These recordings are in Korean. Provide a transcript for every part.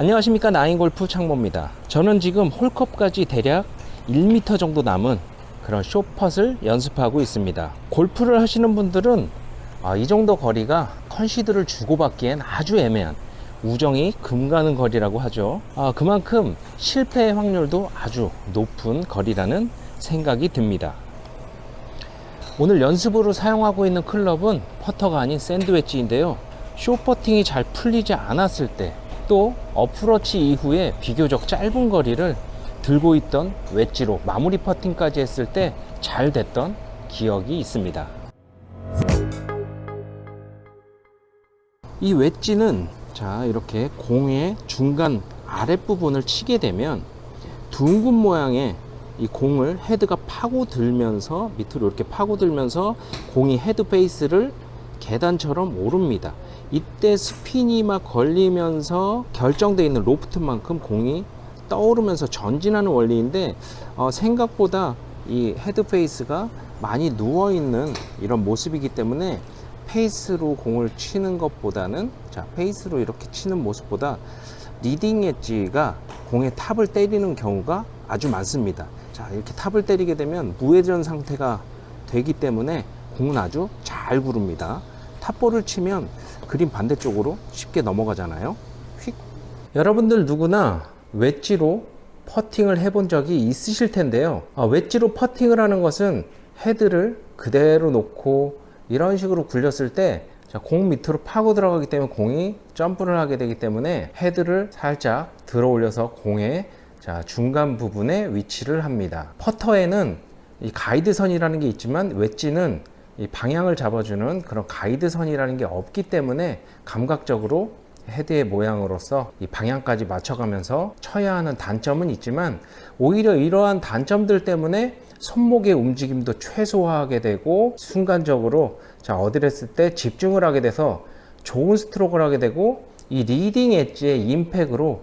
안녕하십니까 나인골프 창모입니다. 저는 지금 홀컵까지 대략 1m 정도 남은 그런 쇼펫을 연습하고 있습니다. 골프를 하시는 분들은 아, 이 정도 거리가 컨시드를 주고받기엔 아주 애매한 우정이 금가는 거리라고 하죠. 아, 그만큼 실패의 확률도 아주 높은 거리라는 생각이 듭니다. 오늘 연습으로 사용하고 있는 클럽은 퍼터가 아닌 샌드웨지인데요. 쇼퍼팅이 잘 풀리지 않았을 때 또 어프로치 이후에 비교적 짧은 거리를 들고 있던 웨지로 마무리 퍼팅까지 했을 때 잘 됐던 기억이 있습니다. 이 웨지는 자 이렇게 공의 중간 아랫부분을 치게 되면 둥근 모양의 이 공을 헤드가 파고들면서 밑으로 이렇게 파고들면서 공이 헤드 페이스를 계단처럼 오릅니다. 이때 스피니 막 걸리면서 결정되어 있는 로프트만큼 공이 떠오르면서 전진하는 원리인데 어, 생각보다 이 헤드 페이스가 많이 누워 있는 이런 모습이기 때문에 페이스로 공을 치는 것보다는 자 페이스로 이렇게 치는 모습보다 리딩 엣지가 공의 탑을 때리는 경우가 아주 많습니다. 자 이렇게 탑을 때리게 되면 무회전 상태가 되기 때문에 공은 아주 잘 구릅니다. 탑볼을 치면 그린 반대쪽으로 쉽게 넘어가잖아요. 휙. 여러분들 누구나 웨지로 퍼팅을 해본 적이 있으실 텐데요. 아, 웨지로 퍼팅을 하는 것은 헤드를 그대로 놓고 이런 식으로 굴렸을 때 자, 공 밑으로 파고 들어가기 때문에 공이 점프를 하게 되기 때문에 헤드를 살짝 들어 올려서 공의 자, 중간 부분에 위치를 합니다. 퍼터에는 이 가이드선이라는 게 있지만 웨지는 이 방향을 잡아주는 그런 가이드선이라는 게 없기 때문에 감각적으로 헤드의 모양으로서 이 방향까지 맞춰가면서 쳐야 하는 단점은 있지만 오히려 이러한 단점들 때문에 손목의 움직임도 최소화하게 되고 순간적으로 자 했을 때 집중을 하게 돼서 좋은 스트로크를 하게 되고 이 리딩 엣지의 임팩으로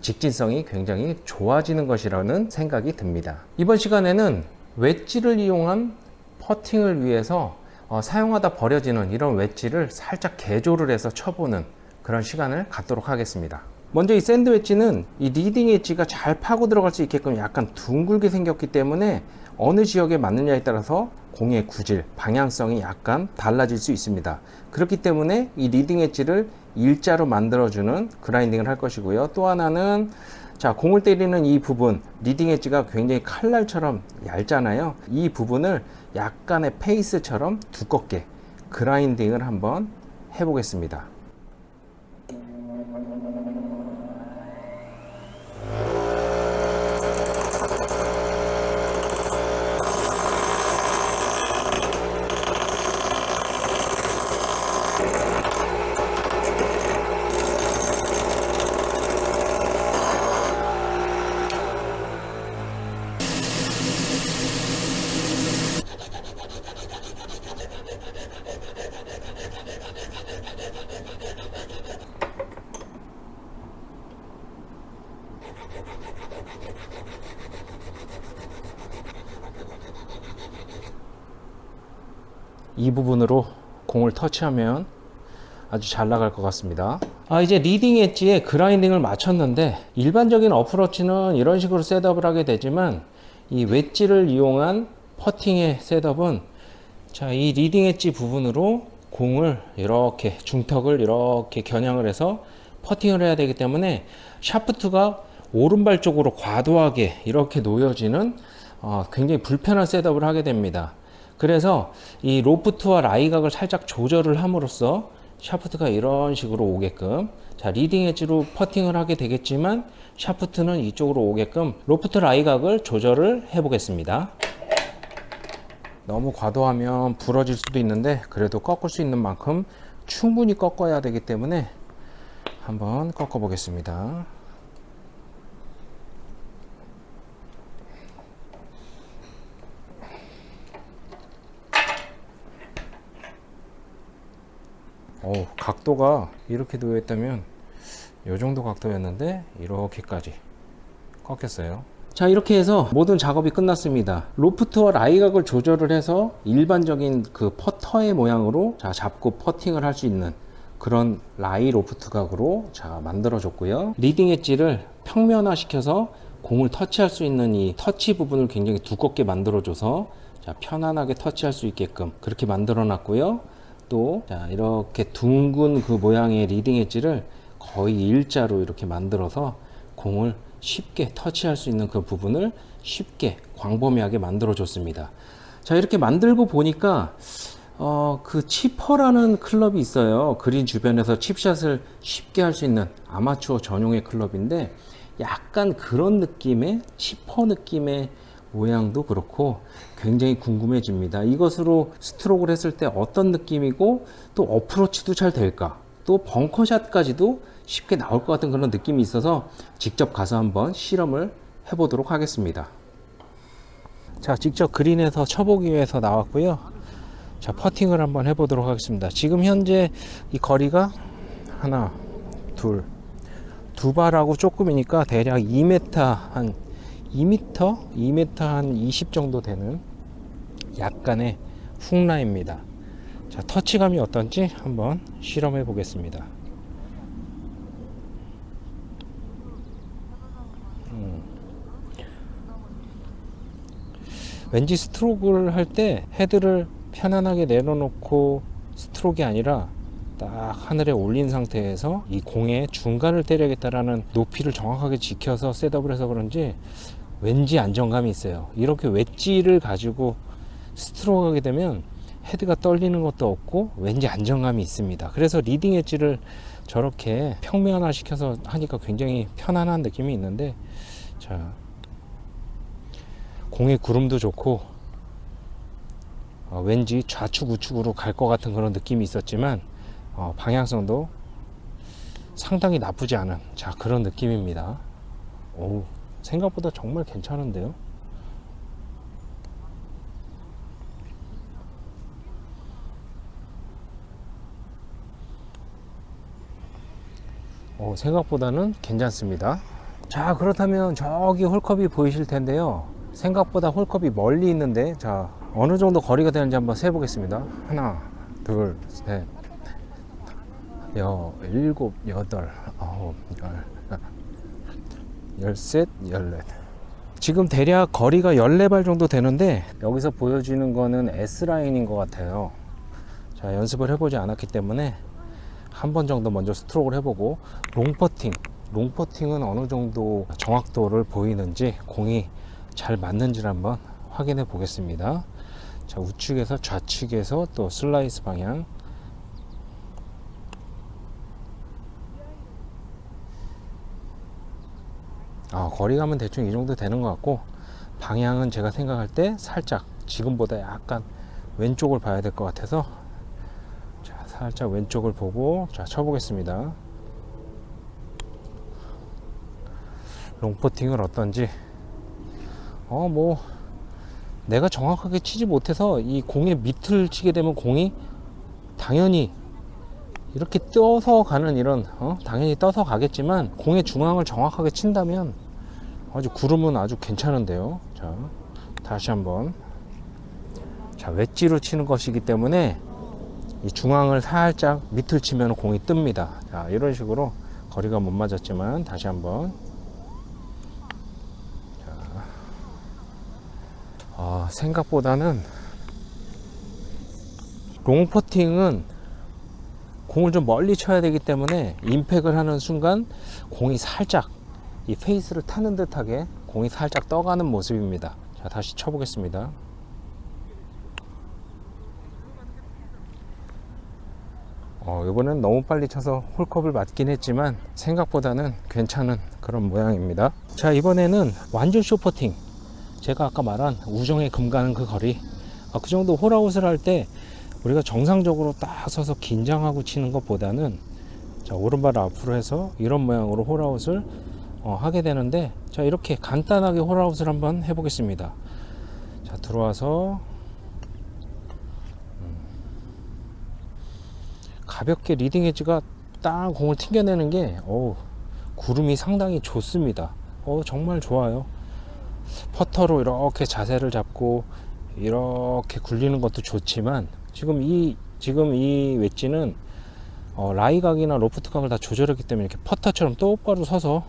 직진성이 굉장히 좋아지는 것이라는 생각이 듭니다. 이번 시간에는 웨지를 이용한 퍼팅을 위해서 어, 사용하다 버려지는 이런 웨지를 살짝 개조를 해서 쳐보는 그런 시간을 갖도록 하겠습니다. 먼저 이 샌드 웨지는 이 리딩 웨지가 잘 파고 들어갈 수 있게끔 약간 둥글게 생겼기 때문에 어느 지역에 맞느냐에 따라서 공의 구질, 방향성이 약간 달라질 수 있습니다. 그렇기 때문에 이 리딩 웨지를 일자로 만들어주는 그라인딩을 할 것이고요. 또 하나는 자 공을 때리는 이 부분 리딩 엣지가 굉장히 칼날처럼 얇잖아요. 이 부분을 약간의 페이스처럼 두껍게 그라인딩을 한번 해보겠습니다. 이 부분으로 공을 터치하면 아주 잘 나갈 것 같습니다. 아, 이제 리딩 엣지에 그라인딩을 마쳤는데 일반적인 어프로치는 이런 식으로 셋업을 하게 되지만 이 웨지를 이용한 퍼팅의 셋업은 자, 이 리딩 엣지 부분으로 공을 이렇게 중턱을 이렇게 겨냥을 해서 퍼팅을 해야 되기 때문에 샤프트가 오른발 쪽으로 과도하게 이렇게 놓여지는 어, 굉장히 불편한 셋업을 하게 됩니다. 그래서 이 로프트와 라이각을 살짝 조절을 함으로써 샤프트가 이런 식으로 오게끔 자 리딩 엣지로 퍼팅을 하게 되겠지만 샤프트는 이쪽으로 오게끔 로프트 라이각을 조절을 해 보겠습니다. 너무 과도하면 부러질 수도 있는데 그래도 꺾을 수 있는 만큼 충분히 꺾어야 되기 때문에 한번 꺾어 보겠습니다 어, 각도가 이렇게 되어 있다면 이 정도 각도였는데 이렇게까지 꺾였어요. 자 이렇게 해서 모든 작업이 끝났습니다. 로프트와 라이각을 조절을 해서 일반적인 그 퍼터의 모양으로 자, 잡고 퍼팅을 할 수 있는 그런 라이 로프트 각으로 자 만들어줬고요. 리딩 엣지를 평면화 시켜서 공을 터치할 수 있는 이 터치 부분을 굉장히 두껍게 만들어줘서 자 편안하게 터치할 수 있게끔 그렇게 만들어 놨고요. 또 자, 이렇게 둥근 그 모양의 리딩 엣지를 거의 일자로 이렇게 만들어서 공을 쉽게 터치할 수 있는 그 부분을 쉽게 광범위하게 만들어 줬습니다. 자, 이렇게 만들고 보니까 어, 그 치퍼라는 클럽이 있어요. 그린 주변에서 칩샷을 쉽게 할 수 있는 아마추어 전용의 클럽인데 약간 그런 느낌의 치퍼 느낌의 모양도 그렇고 굉장히 궁금해집니다. 이것으로 스트로크를 했을 때 어떤 느낌이고 또 어프로치도 잘 될까? 또 벙커샷까지도 쉽게 나올 것 같은 그런 느낌이 있어서 직접 가서 한번 실험을 해보도록 하겠습니다. 자, 직접 그린에서 쳐보기 위해서 나왔고요. 자, 퍼팅을 한번 해보도록 하겠습니다. 지금 현재 이 거리가 하나, 둘, 두 발하고 조금이니까 대략 2m 한 2m, 2m 한 20 정도 되는 약간의 훅라입니다. 자, 터치감이 어떤지 한번 실험해 보겠습니다. 음. 왠지 스트로크를 할 때 헤드를 편안하게 내려놓고 스트로크가 아니라 딱 하늘에 올린 상태에서 이 공의 중간을 때려야겠다라는 높이를 정확하게 지켜서 셋업을 해서 그런지 왠지 안정감이 있어요. 이렇게 웨지를 가지고 스트로크 하게 되면 헤드가 떨리는 것도 없고 왠지 안정감이 있습니다. 그래서 리딩 엣지를 저렇게 평면화 시켜서 하니까 굉장히 편안한 느낌이 있는데 자 공의 구름도 좋고 어, 왠지 좌측 우측으로 갈 것 같은 그런 느낌이 있었지만 어, 방향성도 상당히 나쁘지 않은 자 그런 느낌입니다. 오 생각보다 정말 괜찮은데요. 오, 생각보다는 괜찮습니다. 자 그렇다면 저기 홀컵이 보이실 텐데요. 생각보다 홀컵이 멀리 있는데 자 어느 정도 거리가 되는지 한번 세 보겠습니다. 하나, 둘, 셋, 여, 일곱, 여덟, 아홉, 열, 열셋, 열넷. 지금 대략 거리가 14발 정도 되는데 여기서 보여지는 거는 S라인인 것 같아요. 자, 연습을 해보지 않았기 때문에 한 번 정도 먼저 스트로크를 해보고 롱퍼팅, 롱퍼팅은 어느 정도 정확도를 보이는지 공이 잘 맞는지를 한번 확인해 보겠습니다. 자, 우측에서 좌측에서 또 슬라이스 방향 아, 거리감은 대충 이 정도 되는 것 같고 방향은 제가 생각할 때 살짝 지금보다 약간 왼쪽을 봐야 될 것 같아서 자, 살짝 왼쪽을 보고 자 쳐보겠습니다. 롱퍼팅을 어떤지. 어 뭐 내가 정확하게 치지 못해서 이 공의 밑을 치게 되면 공이 당연히 이렇게 떠서 가는 이런 어? 당연히 떠서 가겠지만 공의 중앙을 정확하게 친다면 아주 구름은 아주 괜찮은데요. 자 다시 한번. 자 웨지로 치는 것이기 때문에 이 중앙을 살짝 밑을 치면 공이 뜹니다. 자 이런 식으로 거리가 못 맞았지만 다시 한번. 자, 아, 생각보다는 롱퍼팅은 공을 좀 멀리 쳐야 되기 때문에 임팩을 하는 순간 공이 살짝 이 페이스를 타는 듯하게 공이 살짝 떠가는 모습입니다. 자, 다시 쳐보겠습니다. 어, 이번엔 너무 빨리 쳐서 홀컵을 맞긴 했지만 생각보다는 괜찮은 그런 모양입니다. 자, 이번에는 완전 쇼퍼팅. 제가 아까 말한 우정의 금 가는 그 거리. 아, 그 정도 홀아웃을 할 때 우리가 정상적으로 딱 서서 긴장하고 치는 것보다는 자, 오른발 앞으로 해서 이런 모양으로 홀아웃을 어, 하게 되는데 자 이렇게 간단하게 홀아웃을 한번 해보겠습니다. 자 들어와서 음, 가볍게 리딩 엣지가 딱 공을 튕겨내는 게 어우, 구름이 상당히 좋습니다. 어, 정말 좋아요. 퍼터로 이렇게 자세를 잡고 이렇게 굴리는 것도 좋지만 지금 이 지금 이 웨지는 어, 라이각이나 로프트 각을 다 조절했기 때문에 이렇게 퍼터처럼 똑바로 서서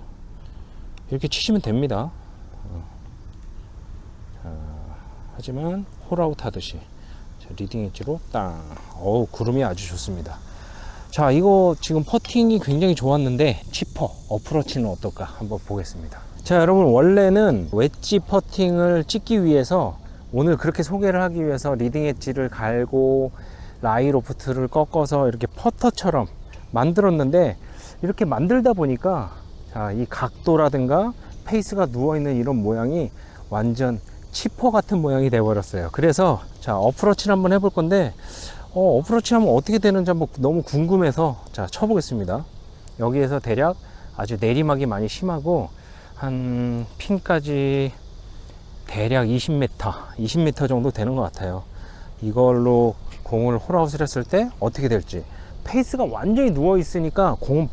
이렇게 치시면 됩니다. 어. 자, 하지만 홀아웃 하듯이 자, 리딩 엣지로 땅. 어우 구름이 아주 좋습니다. 자 이거 지금 퍼팅이 굉장히 좋았는데 치퍼 어프로치는 어떨까 한번 보겠습니다. 자 여러분 원래는 웨지 퍼팅을 찍기 위해서 오늘 그렇게 소개를 하기 위해서 리딩 엣지를 갈고 라이 로프트를 꺾어서 이렇게 퍼터처럼 만들었는데 이렇게 만들다 보니까 자, 이 각도라든가 페이스가 누워 있는 이런 모양이 완전 치퍼 같은 모양이 돼 버렸어요. 그래서 자, 어프로치를 한번 해볼 건데 어, 어프로치 하면 어떻게 되는지 한번 너무 궁금해서 자, 쳐보겠습니다. 여기에서 대략 아주 내리막이 많이 심하고 한 핀까지 대략 20m, 20m 정도 되는 것 같아요. 이걸로 공을 홀아웃을 했을 때 어떻게 될지. 페이스가 완전히 누워 있으니까 공은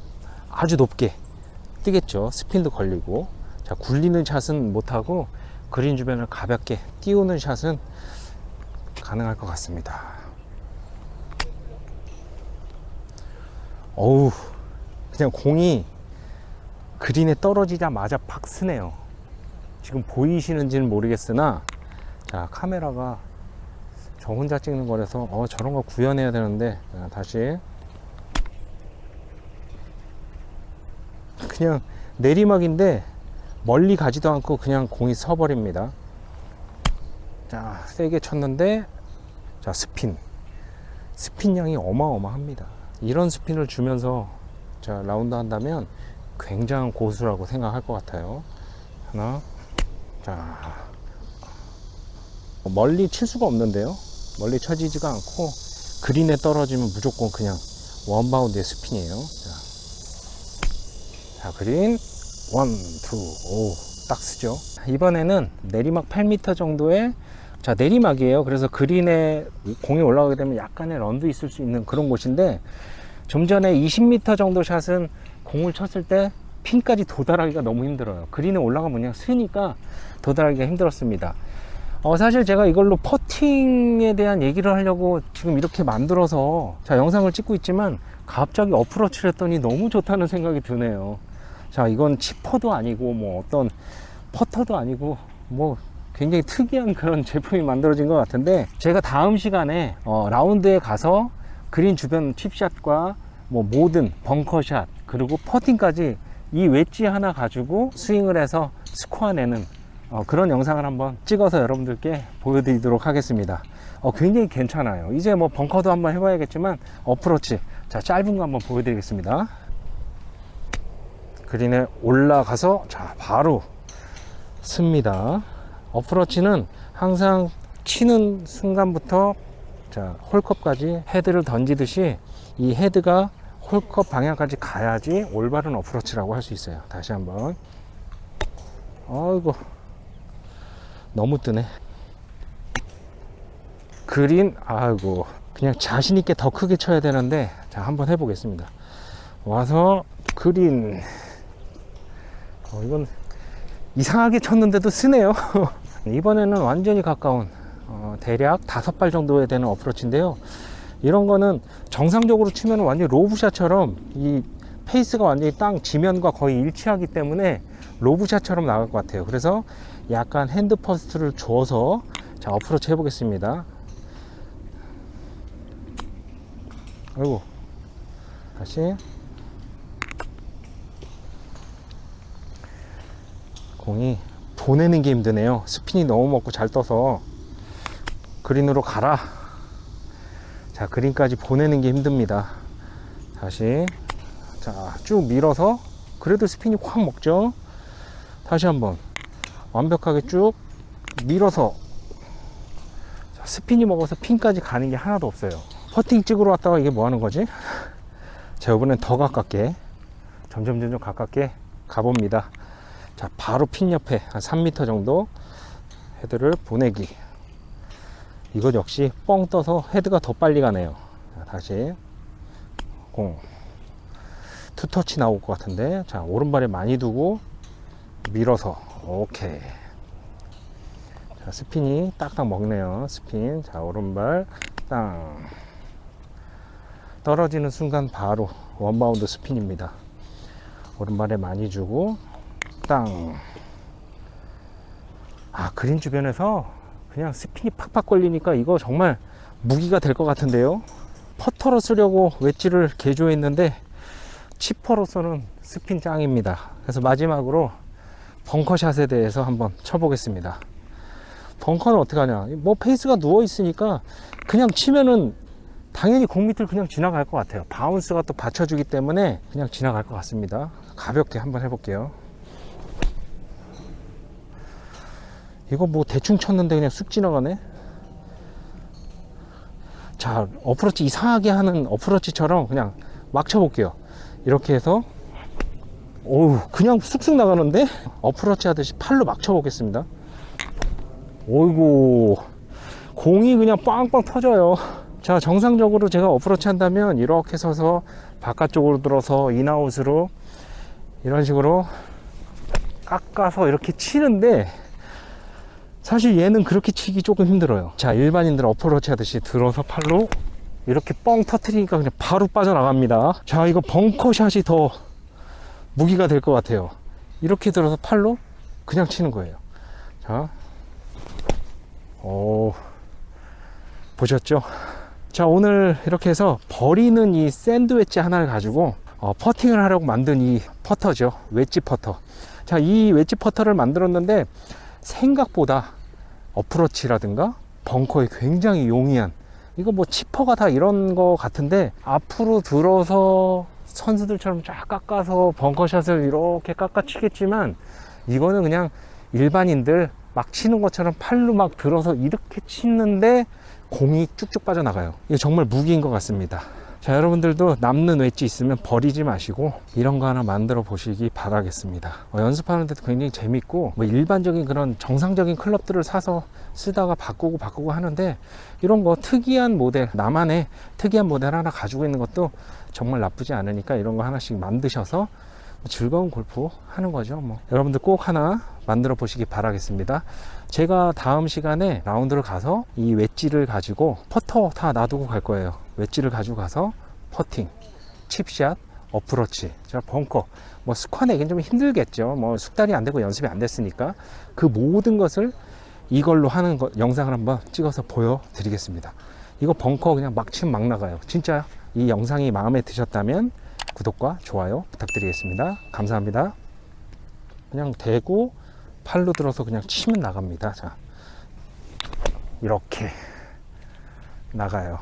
아주 높게 뜨겠죠. 스핀도 걸리고. 자 굴리는 샷은 못하고 그린 주변을 가볍게 띄우는 샷은 가능할 것 같습니다. 어우 그냥 공이 그린에 떨어지자마자 팍 쓰네요 지금 보이시는지는 모르겠으나 자 카메라가 저 혼자 찍는 거라서 어 저런 거 구현해야 되는데 자, 다시. 그냥 내리막인데 멀리 가지도 않고 그냥 공이 서버립니다. 자 세게 쳤는데 자 스핀. 스핀 양이 어마어마합니다. 이런 스핀을 주면서 자 라운드 한다면 굉장한 고수라고 생각할 것 같아요. 하나 자 멀리 칠 수가 없는데요 멀리 쳐지지가 않고 그린에 떨어지면 무조건 그냥 원바운드의 스핀이에요 자, 자 그린 원, 투, 오, 딱 쓰죠. 이번에는 내리막 8m 정도의 자 내리막이에요. 그래서 그린에 공이 올라가게 되면 약간의 런도 있을 수 있는 그런 곳인데 좀 전에 20m 정도 샷은 공을 쳤을 때 핀까지 도달하기가 너무 힘들어요. 그린에 올라가면 그냥 스니까 도달하기가 힘들었습니다. 어, 사실 제가 이걸로 퍼팅에 대한 얘기를 하려고 지금 이렇게 만들어서 자 영상을 찍고 있지만 갑자기 어프로치를 했더니 너무 좋다는 생각이 드네요. 자 이건 치퍼도 아니고 뭐 어떤 퍼터도 아니고 뭐 굉장히 특이한 그런 제품이 만들어진 것 같은데 제가 다음 시간에 어, 라운드에 가서 그린 주변 칩샷과 뭐 모든 벙커샷 그리고 퍼팅까지 이 웨지 하나 가지고 스윙을 해서 스코어 내는 어, 그런 영상을 한번 찍어서 여러분들께 보여드리도록 하겠습니다. 어, 굉장히 괜찮아요. 이제 뭐 벙커도 한번 해봐야겠지만 어프로치 자 짧은 거 한번 보여드리겠습니다. 그린에 올라가서 자 바로 씁니다. 어프로치는 항상 치는 순간부터 자 홀컵까지 헤드를 던지듯이 이 헤드가 홀컵 방향까지 가야지 올바른 어프로치라고 할 수 있어요. 다시 한번. 아이고 너무 뜨네. 그린 아이고 그냥 자신 있게 더 크게 쳐야 되는데 자 한번 해보겠습니다. 와서 그린 어, 이건 이상하게 쳤는데도 쓰네요. 이번에는 완전히 가까운 어, 대략 다섯 발 정도에 되는 어프로치인데요. 이런 거는 정상적으로 치면 완전히 로브샷처럼 이 페이스가 완전히 땅 지면과 거의 일치하기 때문에 로브샷처럼 나갈 것 같아요. 그래서 약간 핸드 퍼스트를 줘서 자 어프로치 해보겠습니다. 아이고 다시 공이 보내는 게 힘드네요. 스핀이 너무 먹고 잘 떠서 그린으로 가라. 자, 그린까지 보내는 게 힘듭니다. 다시 자, 쭉 밀어서 그래도 스핀이 확 먹죠. 다시 한번 완벽하게 쭉 밀어서 자, 스핀이 먹어서 핀까지 가는 게 하나도 없어요. 퍼팅 찍으러 왔다가 이게 뭐 하는 거지? 자, 이번엔 더 가깝게 점점 점점 가깝게 가봅니다. 자, 바로 핀 옆에 한 3m 정도 헤드를 보내기. 이것 역시 뻥 떠서 헤드가 더 빨리 가네요. 자, 다시 공. 투터치 나올 것 같은데. 자, 오른발에 많이 두고 밀어서. 오케이. 자, 스핀이 딱딱 먹네요. 스핀. 자, 오른발 땅. 떨어지는 순간 바로 원바운드 스핀입니다. 오른발에 많이 주고 땅. 아 그린 주변에서 그냥 스핀이 팍팍 걸리니까 이거 정말 무기가 될 것 같은데요. 퍼터로 쓰려고 웨지를 개조했는데 치퍼로서는 스핀 짱입니다. 그래서 마지막으로 벙커샷에 대해서 한번 쳐보겠습니다. 벙커는 어떻게 하냐? 뭐 페이스가 누워 있으니까 그냥 치면은 당연히 공 밑을 그냥 지나갈 것 같아요. 바운스가 또 받쳐주기 때문에 그냥 지나갈 것 같습니다. 가볍게 한번 해볼게요. 이거 뭐 대충 쳤는데 그냥 쑥 지나가네? 자, 어프로치 이상하게 하는 어프로치처럼 그냥 막 쳐볼게요. 이렇게 해서, 오우, 그냥 쑥쑥 나가는데? 어프로치 하듯이 팔로 막 쳐보겠습니다. 오이고, 공이 그냥 빵빵 터져요. 자, 정상적으로 제가 어프로치 한다면 이렇게 서서 바깥쪽으로 들어서 인아웃으로 이런 식으로 깎아서 이렇게 치는데 사실 얘는 그렇게 치기 조금 힘들어요. 자, 일반인들 어프로치 하듯이 들어서 팔로 이렇게 뻥 터트리니까 그냥 바로 빠져나갑니다. 자, 이거 벙커샷이 더 무기가 될 것 같아요. 이렇게 들어서 팔로 그냥 치는 거예요. 자, 오, 보셨죠? 자, 오늘 이렇게 해서 버리는 이 샌드 웨지 하나를 가지고 어, 퍼팅을 하려고 만든 이 퍼터죠. 웨지 퍼터. 자, 이 웨지 퍼터를 만들었는데 생각보다 어프로치라든가 벙커에 굉장히 용이한 이거 뭐 치퍼가 다 이런 거 같은데 앞으로 들어서 선수들처럼 쫙 깎아서 벙커샷을 이렇게 깎아 치겠지만 이거는 그냥 일반인들 막 치는 것처럼 팔로 막 들어서 이렇게 치는데 공이 쭉쭉 빠져나가요. 이거 정말 무기인 것 같습니다. 자, 여러분들도 남는 웨지 있으면 버리지 마시고 이런 거 하나 만들어 보시기 바라겠습니다. 어, 연습하는데도 굉장히 재밌고 뭐 일반적인 그런 정상적인 클럽들을 사서 쓰다가 바꾸고 바꾸고 하는데 이런 거 특이한 모델, 나만의 특이한 모델 하나 가지고 있는 것도 정말 나쁘지 않으니까 이런 거 하나씩 만드셔서 즐거운 골프 하는 거죠. 뭐 여러분들 꼭 하나 만들어 보시기 바라겠습니다. 제가 다음 시간에 라운드를 가서 이 웨지를 가지고 퍼터 다 놔두고 갈 거예요. 웨지를 가지고 가서 퍼팅, 칩샷, 어프로치, 저 벙커, 뭐 스ኳ 내긴 좀 힘들겠죠. 뭐 숙달이 안 되고 연습이 안 됐으니까 그 모든 것을 이걸로 하는 거, 영상을 한번 찍어서 보여드리겠습니다. 이거 벙커 그냥 막 치면 막 나가요. 진짜 이 영상이 마음에 드셨다면 구독과 좋아요 부탁드리겠습니다. 감사합니다. 그냥 대고 팔로 들어서 그냥 치면 나갑니다. 자, 이렇게 나가요.